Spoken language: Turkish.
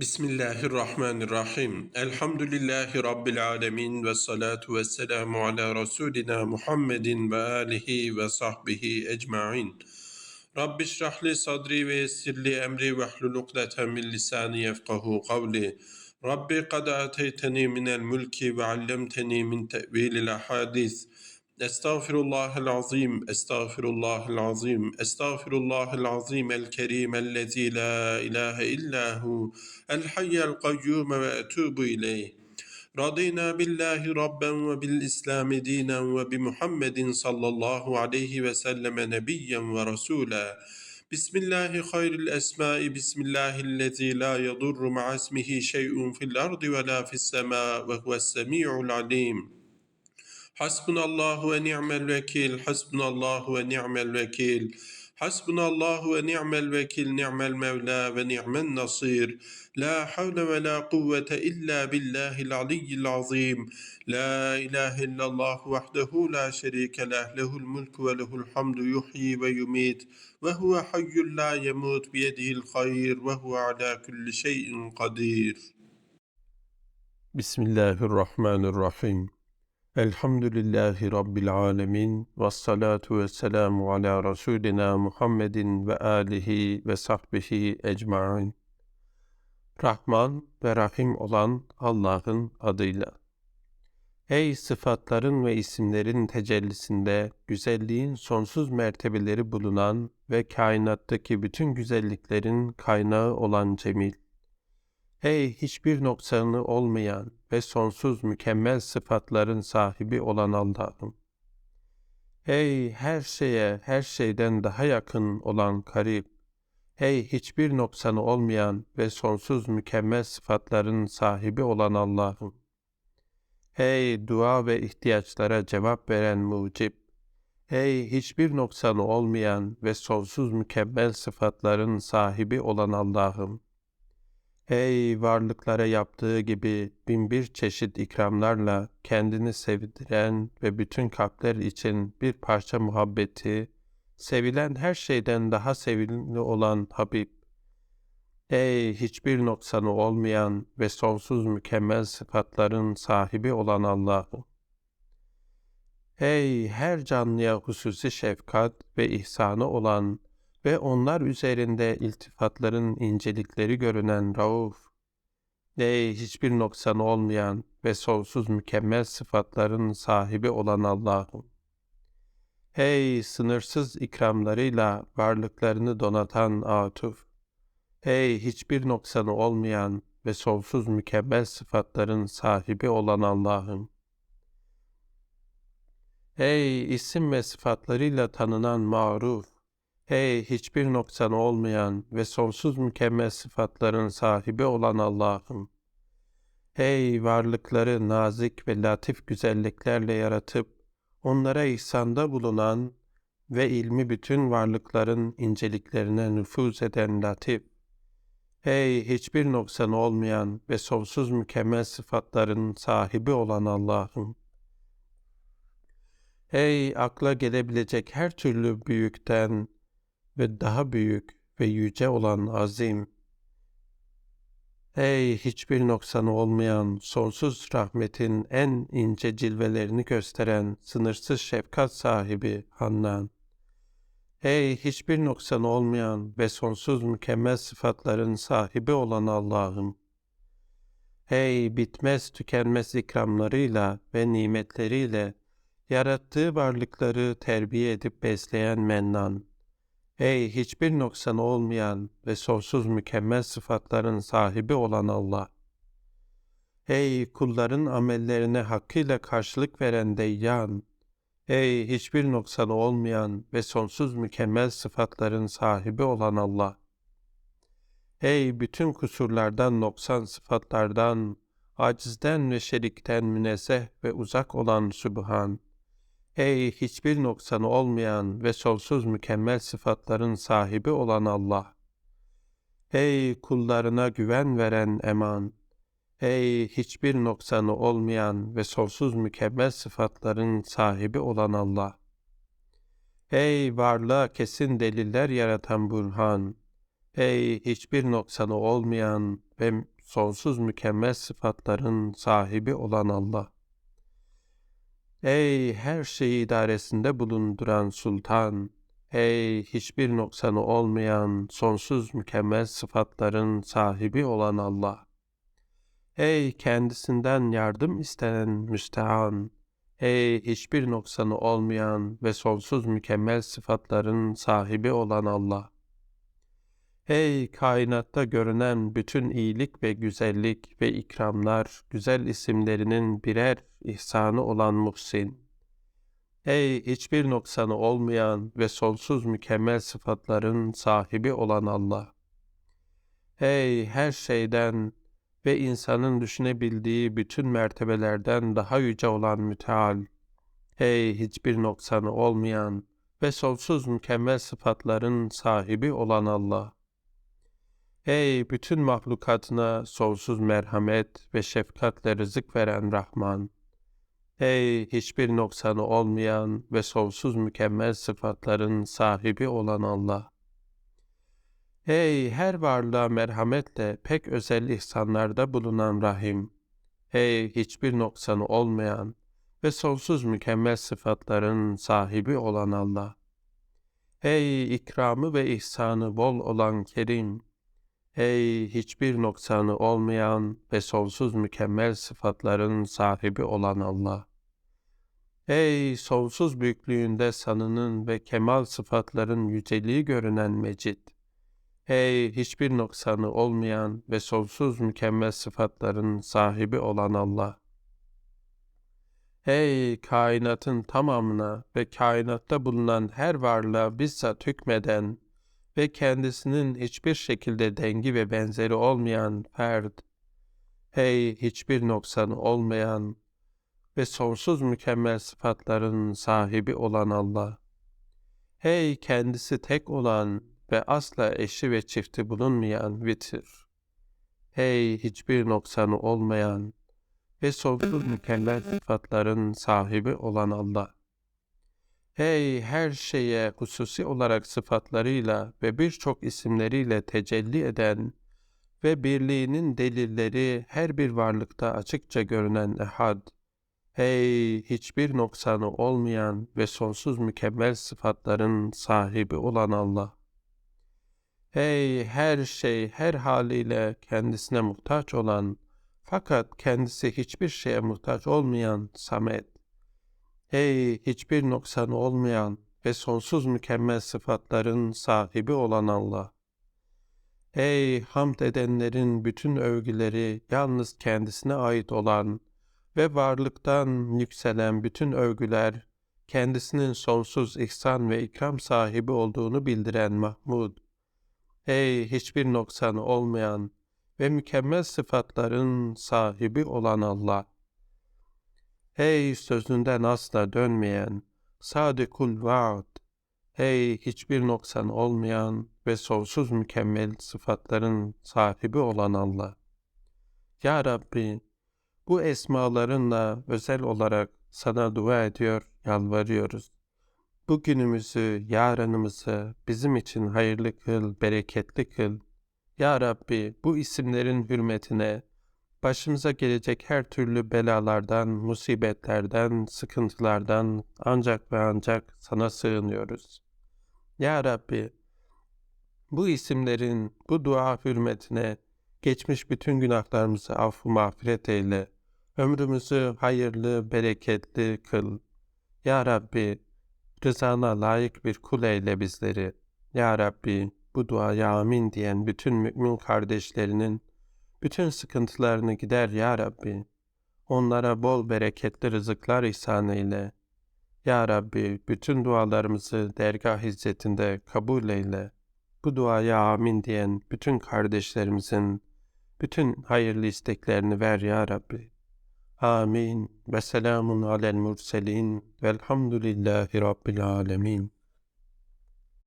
بسم الله الرحمن الرحيم الحمد لله رب العالمين والصلاة والسلام على رسولنا محمد وآله وصحبه أجمعين رب اشرح لي صدري ويسر لي أمري واحلل عقدة من لساني يفقه قولي رب قد آتيتني من الملك وعلمتني من تأويل الأحاديث أستغفر الله العظيم أستغفر الله العظيم أستغفر الله العظيم الكريم الذي لا إله إلا هو الحي القيوم وأتوب إليه. رضينا بالله ربا وبالإسلام دينا وبمحمد صلى الله عليه وسلم نبيا ورسولا. بسم الله خير الأسماء بسم الله الذي لا يضر مع اسمه شيء في الأرض ولا في السماء وهو السميع العليم. حسبنا الله ونعم الوكيل حسبنا الله ونعم الوكيل حسبنا الله ونعم الوكيل نعم المولى ونعم النصير. لا حول ولا قوة إلا بالله العلي العظيم. لا إله إلا الله وحده لا شريك له له الملك وله الحمد يحيي ويميت وهو حي لا يموت بيده الخير وهو على كل شيء قدير. بسم الله الرحمن الرحيم. Elhamdülillahi Rabbil alemin ve salatu ve selamu ala Resulina Muhammedin ve alihi ve sahbihi ecmain. Rahman ve Rahim olan Allah'ın adıyla. Ey sıfatların ve isimlerin tecellisinde güzelliğin sonsuz mertebeleri bulunan ve kainattaki bütün güzelliklerin kaynağı olan Cemil. Ey hiçbir noksanı olmayan ve sonsuz mükemmel sıfatların sahibi olan Allah'ım. Ey her şeye, her şeyden daha yakın olan Karib. Ey hiçbir noksanı olmayan ve sonsuz mükemmel sıfatların sahibi olan Allah'ım. Ey dua ve ihtiyaçlara cevap veren mucib. Ey hiçbir noksanı olmayan ve sonsuz mükemmel sıfatların sahibi olan Allah'ım. Ey varlıklara yaptığı gibi binbir çeşit ikramlarla kendini sevdiren ve bütün kalpler için bir parça muhabbeti, sevilen her şeyden daha sevimli olan Habib. Ey hiçbir noksanı olmayan ve sonsuz mükemmel sıfatların sahibi olan Allah'ım. Ey her canlıya hususi şefkat ve ihsanı olan ve onlar üzerinde iltifatların incelikleri görünen Rauf, ey hiçbir noksanı olmayan ve sonsuz mükemmel sıfatların sahibi olan Allah'ım. Hey sınırsız ikramlarıyla varlıklarını donatan Atuf, hey hiçbir noksanı olmayan ve sonsuz mükemmel sıfatların sahibi olan Allah'ım. Hey isim ve sıfatlarıyla tanınan maruf, Hey hiçbir noksanı olmayan ve sonsuz mükemmel sıfatların sahibi olan Allah'ım. Hey varlıkları nazik ve latif güzelliklerle yaratıp onlara ihsanda bulunan ve ilmi bütün varlıkların inceliklerine nüfuz eden latif. Hey hiçbir noksanı olmayan ve sonsuz mükemmel sıfatların sahibi olan Allah'ım. Hey akla gelebilecek her türlü büyükten, ve daha büyük ve yüce olan azim, ey hiçbir noksanı olmayan sonsuz rahmetin en ince cilvelerini gösteren sınırsız şefkat sahibi Hannan, ey hiçbir noksanı olmayan ve sonsuz mükemmel sıfatların sahibi olan Allah'ım, Hey bitmez tükenmez ikramlarıyla ve nimetleriyle yarattığı varlıkları terbiye edip besleyen Mennan, Ey hiçbir noksanı olmayan ve sonsuz mükemmel sıfatların sahibi olan Allah! Ey kulların amellerine hakkıyla karşılık veren Deyyan! Ey hiçbir noksanı olmayan ve sonsuz mükemmel sıfatların sahibi olan Allah! Ey bütün kusurlardan, noksan sıfatlardan, acizden ve şerikten münezzeh ve uzak olan Sübhan! Ey hiçbir noksanı olmayan ve sonsuz mükemmel sıfatların sahibi olan Allah! Ey kullarına güven veren eman! Ey hiçbir noksanı olmayan ve sonsuz mükemmel sıfatların sahibi olan Allah! Ey varlığa kesin deliller yaratan Burhan! Ey hiçbir noksanı olmayan ve sonsuz mükemmel sıfatların sahibi olan Allah! Ey her şeyi idaresinde bulunduran Sultan! Ey hiçbir noksanı olmayan sonsuz mükemmel sıfatların sahibi olan Allah! Ey kendisinden yardım istenen müstehan! Ey hiçbir noksanı olmayan ve sonsuz mükemmel sıfatların sahibi olan Allah! Ey kainatta görünen bütün iyilik ve güzellik ve ikramlar, güzel isimlerinin birer ihsanı olan Muhsin! Ey hiçbir noksanı olmayan ve sonsuz mükemmel sıfatların sahibi olan Allah! Ey her şeyden ve insanın düşünebildiği bütün mertebelerden daha yüce olan müteal! Ey hiçbir noksanı olmayan ve sonsuz mükemmel sıfatların sahibi olan Allah! Ey bütün mahlukatına sonsuz merhamet ve şefkatle rızık veren Rahman! Ey hiçbir noksanı olmayan ve sonsuz mükemmel sıfatların sahibi olan Allah! Ey her varlığa merhametle pek özel ihsanlarda bulunan Rahim! Ey hiçbir noksanı olmayan ve sonsuz mükemmel sıfatların sahibi olan Allah! Ey ikramı ve ihsanı bol olan Kerim! Ey hiçbir noksanı olmayan ve sonsuz mükemmel sıfatların sahibi olan Allah! Ey sonsuz büyüklüğünde sanının ve kemal sıfatların yüceliği görünen Mecid! Ey hiçbir noksanı olmayan ve sonsuz mükemmel sıfatların sahibi olan Allah! Ey kainatın tamamına ve kainatta bulunan her varlığa bizzat hükmeden ve kendisinin hiçbir şekilde dengi ve benzeri olmayan ferd, hey hiçbir noksanı olmayan ve sonsuz mükemmel sıfatların sahibi olan Allah, hey kendisi tek olan ve asla eşi ve çifti bulunmayan vitir, hey hiçbir noksanı olmayan ve sonsuz mükemmel sıfatların sahibi olan Allah, Hey her şeye hususi olarak sıfatlarıyla ve birçok isimleriyle tecelli eden ve birliğinin delilleri her bir varlıkta açıkça görünen ehad. Hey hiçbir noksanı olmayan ve sonsuz mükemmel sıfatların sahibi olan Allah. Hey her şey her haliyle kendisine muhtaç olan fakat kendisi hiçbir şeye muhtaç olmayan Samet. Ey hiçbir noksanı olmayan ve sonsuz mükemmel sıfatların sahibi olan Allah! Ey hamd edenlerin bütün övgüleri yalnız kendisine ait olan ve varlıktan yükselen bütün övgüler kendisinin sonsuz ihsan ve ikram sahibi olduğunu bildiren Mahmud. Ey hiçbir noksanı olmayan ve mükemmel sıfatların sahibi olan Allah! Hey sözünden asla dönmeyen, sadikul vaad, hey hiçbir noksan olmayan ve sonsuz mükemmel sıfatların sahibi olan Allah. Ya Rabbi, bu esmalarınla özel olarak sana dua ediyor, yalvarıyoruz. Bugünümüzü, yarınımızı bizim için hayırlı kıl, bereketli kıl. Ya Rabbi, bu isimlerin hürmetine, başımıza gelecek her türlü belalardan, musibetlerden, sıkıntılardan ancak ve ancak sana sığınıyoruz. Ya Rabbi, bu isimlerin, bu dua hürmetine geçmiş bütün günahlarımızı affı mağfiret eyle. Ömrümüzü hayırlı, bereketli kıl. Ya Rabbi, rızana layık bir kul eyle bizleri. Ya Rabbi, bu duaya amin diyen bütün mümin kardeşlerinin bütün sıkıntılarını gider ya Rabbi. Onlara bol bereketli rızıklar ihsan eyle. Ya Rabbi bütün dualarımızı dergah izzetinde kabul eyle. Bu duaya amin diyen bütün kardeşlerimizin bütün hayırlı isteklerini ver ya Rabbi. Amin ve selamun alel murselin velhamdülillahi rabbil alemin.